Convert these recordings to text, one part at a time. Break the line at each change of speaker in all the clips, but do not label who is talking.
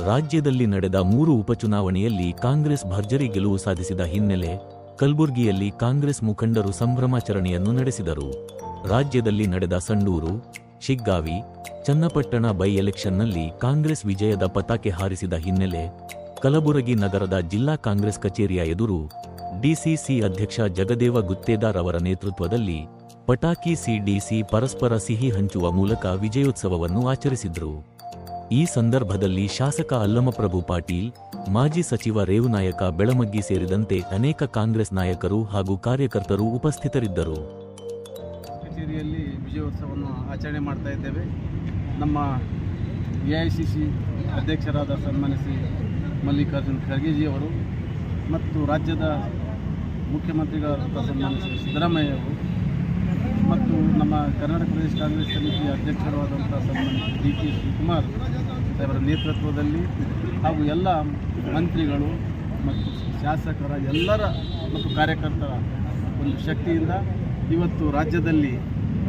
ರಾಜ್ಯದಲ್ಲಿ ನಡೆದ ಮೂರು ಉಪಚುನಾವಣೆಯಲ್ಲಿ ಕಾಂಗ್ರೆಸ್ ಭರ್ಜರಿ ಗೆಲುವು ಸಾಧಿಸಿದ ಹಿನ್ನೆಲೆ ಕಲಬುರಗಿಯಲ್ಲಿ ಕಾಂಗ್ರೆಸ್ ಮುಖಂಡರು ಸಂಭ್ರಮಾಚರಣೆಯನ್ನು ನಡೆಸಿದರು. ರಾಜ್ಯದಲ್ಲಿ ನಡೆದ ಸಂಡೂರು ಶಿಗ್ಗಾವಿ, ಚನ್ನಪಟ್ಟಣ ಬೈ ಎಲೆಕ್ಷನ್ನಲ್ಲಿ ಕಾಂಗ್ರೆಸ್ ವಿಜಯದ ಪತಾಕೆ ಹಾರಿಸಿದ ಹಿನ್ನೆಲೆ ಕಲಬುರಗಿ ನಗರದ ಜಿಲ್ಲಾ ಕಾಂಗ್ರೆಸ್ ಕಚೇರಿಯ ಎದುರು ಡಿಸಿಸಿ ಅಧ್ಯಕ್ಷ ಜಗದೇವ ಗುತ್ತೇದಾರ್ ಅವರ ನೇತೃತ್ವದಲ್ಲಿ ಪಟಾಕಿ ಸಿಡಿಸಿ ಪರಸ್ಪರ ಸಿಹಿ ಹಂಚುವ ಮೂಲಕ ವಿಜಯೋತ್ಸವವನ್ನು ಆಚರಿಸಿದ್ರು. ಈ ಸಂದರ್ಭದಲ್ಲಿ ಶಾಸಕ ಅಲ್ಲಮಪ್ರಭು ಪಾಟೀಲ್, ಮಾಜಿ ಸಚಿವ ರೇವುನಾಯಕ ಬೆಳಮಗ್ಗಿ ಸೇರಿದಂತೆ ಅನೇಕ ಕಾಂಗ್ರೆಸ್ ನಾಯಕರು ಹಾಗೂ ಕಾರ್ಯಕರ್ತರು ಉಪಸ್ಥಿತರಿದ್ದರು.
ಕಚೇರಿಯಲ್ಲಿ ವಿಜಯೋತ್ಸವವನ್ನು ಆಚರಣೆ ಮಾಡ್ತಾ ಇದ್ದೇವೆ. ನಮ್ಮ ಎ ಐ ಸಿ ಸಿ ಅಧ್ಯಕ್ಷರಾದ ಸನ್ಮಾನ್ಯ ಶ್ರೀ ಮಲ್ಲಿಕಾರ್ಜುನ್ ಖರ್ಗೆಜಿಯವರು ಮತ್ತು ರಾಜ್ಯದ ಮುಖ್ಯಮಂತ್ರಿಗಳಾದ ಸನ್ಮಾನ್ಯ ಶ್ರೀ ಸಿದ್ದರಾಮಯ್ಯ ಅವರು ಮತ್ತು ನಮ್ಮ ಕರ್ನಾಟಕ ಪ್ರದೇಶ ಕಾಂಗ್ರೆಸ್ ಸಮಿತಿಯ ಅಧ್ಯಕ್ಷರಾದಂಥ ಸನ್ಮಾನ್ಯ ಡಿ ಕೆ ಶಿವಕುಮಾರ್ ಅವರ ನೇತೃತ್ವದಲ್ಲಿ ಹಾಗೂ ಎಲ್ಲ ಮಂತ್ರಿಗಳು ಮತ್ತು ಶಾಸಕರ ಎಲ್ಲರ ಮತ್ತು ಕಾರ್ಯಕರ್ತರ ಒಂದು ಶಕ್ತಿಯಿಂದ ಇವತ್ತು ರಾಜ್ಯದಲ್ಲಿ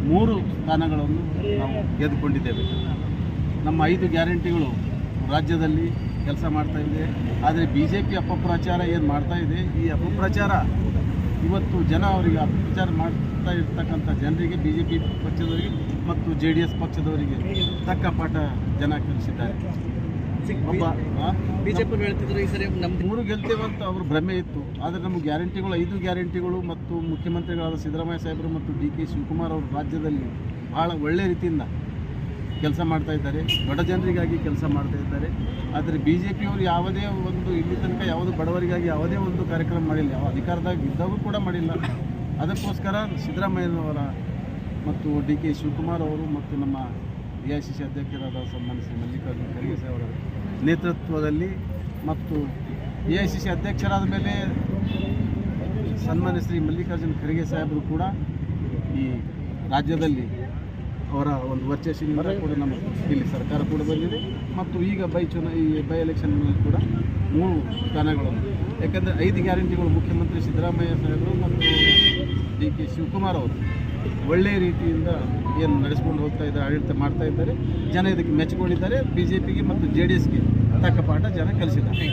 ಮೂರು ಸ್ಥಾನಗಳನ್ನು ನಾವು ಗೆದ್ದುಕೊಂಡಿದ್ದೇವೆ. ನಮ್ಮ ಐದು ಗ್ಯಾರಂಟಿಗಳು ರಾಜ್ಯದಲ್ಲಿ ಕೆಲಸ ಮಾಡ್ತಾ ಇದೆ. ಆದರೆ ಬಿ ಜೆ ಪಿ ಅಪಪ್ರಚಾರ ಏನು ಮಾಡ್ತಾ ಇದೆ? ಈ ಅಪಪ್ರಚಾರ ಇವತ್ತು ಜನ ಅವರಿಗೆ ಅಪಪ್ರಚಾರ ಮಾಡ್ತಾ ಇರ್ತಕ್ಕಂಥ ಜನರಿಗೆ ಬಿ ಜೆ ಪಿ ಪಕ್ಷದವರಿಗೆ ಮತ್ತು ಜೆ ಡಿ ಎಸ್ ಪಕ್ಷದವರಿಗೆ ತಕ್ಕ ಪಾಠ ಜನ ಕಲಿಸಿದ್ದಾರೆ ಒಬ್ಬ?
ಬಿಜೆಪಿ ಹೇಳ್ತಿದ್ರು ಈ ಸರಿ ನಮ್ಮ
ಮೂರು ಗೆಲ್ತೇವಂತ ಅವ್ರ ಭ್ರಮೆ ಇತ್ತು ಆದರೆ ನಮ್ಮ ಗ್ಯಾರಂಟಿಗಳು ಐದು ಗ್ಯಾರಂಟಿಗಳು ಮತ್ತು ಮುಖ್ಯಮಂತ್ರಿಗಳಾದ ಸಿದ್ದರಾಮಯ್ಯ ಸಾಹೇಬರು ಮತ್ತು ಡಿ ಕೆ ಶಿವಕುಮಾರ್ ಅವರು ರಾಜ್ಯದಲ್ಲಿ ಭಾಳ ಒಳ್ಳೆ ರೀತಿಯಿಂದ ಕೆಲಸ ಮಾಡ್ತಾ ಇದ್ದಾರೆ. ಬಡ ಜನರಿಗಾಗಿ ಕೆಲಸ ಮಾಡ್ತಾ ಇದ್ದಾರೆ. ಆದರೆ ಬಿ ಜೆ ಪಿಯವರು ಯಾವುದೇ ಒಂದು ಇಲ್ಲಿ ತನಕ ಯಾವುದು ಬಡವರಿಗಾಗಿ ಯಾವುದೇ ಒಂದು ಕಾರ್ಯಕ್ರಮ ಮಾಡಿಲ್ಲ. ಯಾವ ಅಧಿಕಾರದಾಗ ಇದ್ದವೂ ಕೂಡ ಮಾಡಿಲ್ಲ. ಅದಕ್ಕೋಸ್ಕರ ಸಿದ್ದರಾಮಯ್ಯನವರ ಮತ್ತು ಡಿ ಕೆ ಶಿವಕುಮಾರ್ ಅವರು ಮತ್ತು ನಮ್ಮ ಎ ಐ ಸಿ ಸಿ ಅಧ್ಯಕ್ಷರಾದ ಸನ್ಮಾನ್ಯ ಶ್ರೀ ಮಲ್ಲಿಕಾರ್ಜುನ ಖರ್ಗೆ ಅವರ ನೇತೃತ್ವದಲ್ಲಿ ಮತ್ತು ಎ ಐ ಸಿ ಸಿ ಅಧ್ಯಕ್ಷರಾದ ಮೇಲೆ ಸನ್ಮಾನ್ಯ ಶ್ರೀ ಮಲ್ಲಿಕಾರ್ಜುನ ಖರ್ಗೆ ಸಾಹೇಬರು ಕೂಡ ಈ ರಾಜ್ಯದಲ್ಲಿ ಅವರ ಒಂದು ವರ್ಚಸ್ಸಿನಿಂದ ಕೂಡ ನಮ್ಮ ಇಲ್ಲಿ ಸರ್ಕಾರ ಕೂಡ ಬಂದಿದೆ. ಮತ್ತು ಈಗ ಬೈ ಚುನಾ ಈ ಬೈ ಎಲೆಕ್ಷನ್ನಲ್ಲಿ ಕೂಡ ಮೂರು ಸ್ಥಾನಗಳನ್ನು. ಯಾಕಂದರೆ ಐದು ಗ್ಯಾರಂಟಿಗಳು ಮುಖ್ಯಮಂತ್ರಿ ಸಿದ್ದರಾಮಯ್ಯ ಸಾಹೇಬರು ಮತ್ತು ಡಿ ಕೆ ಶಿವಕುಮಾರ್ ಅವರು ಒಳ್ಳೆಯ ರೀತಿಯಿಂದ ಏನು ನಡೆಸ್ಕೊಂಡು ಹೋಗ್ತಾ ಇದ್ದಾರೆ ಆಡಳಿತ ಮಾಡ್ತಾ ಇದ್ದಾರೆ. ಜನ ಇದಕ್ಕೆ ಮೆಚ್ಚಿಕೊಂಡಿದ್ದಾರೆ ಬಿ ಜೆ ಪಿಗೆ ಮತ್ತು ಜೆ ಡಿ ಎಸ್ಗೆ ತಕ್ಕ ಪಾಠ ಜನ ಕಲಿಸಿದ್ದಾರೆ.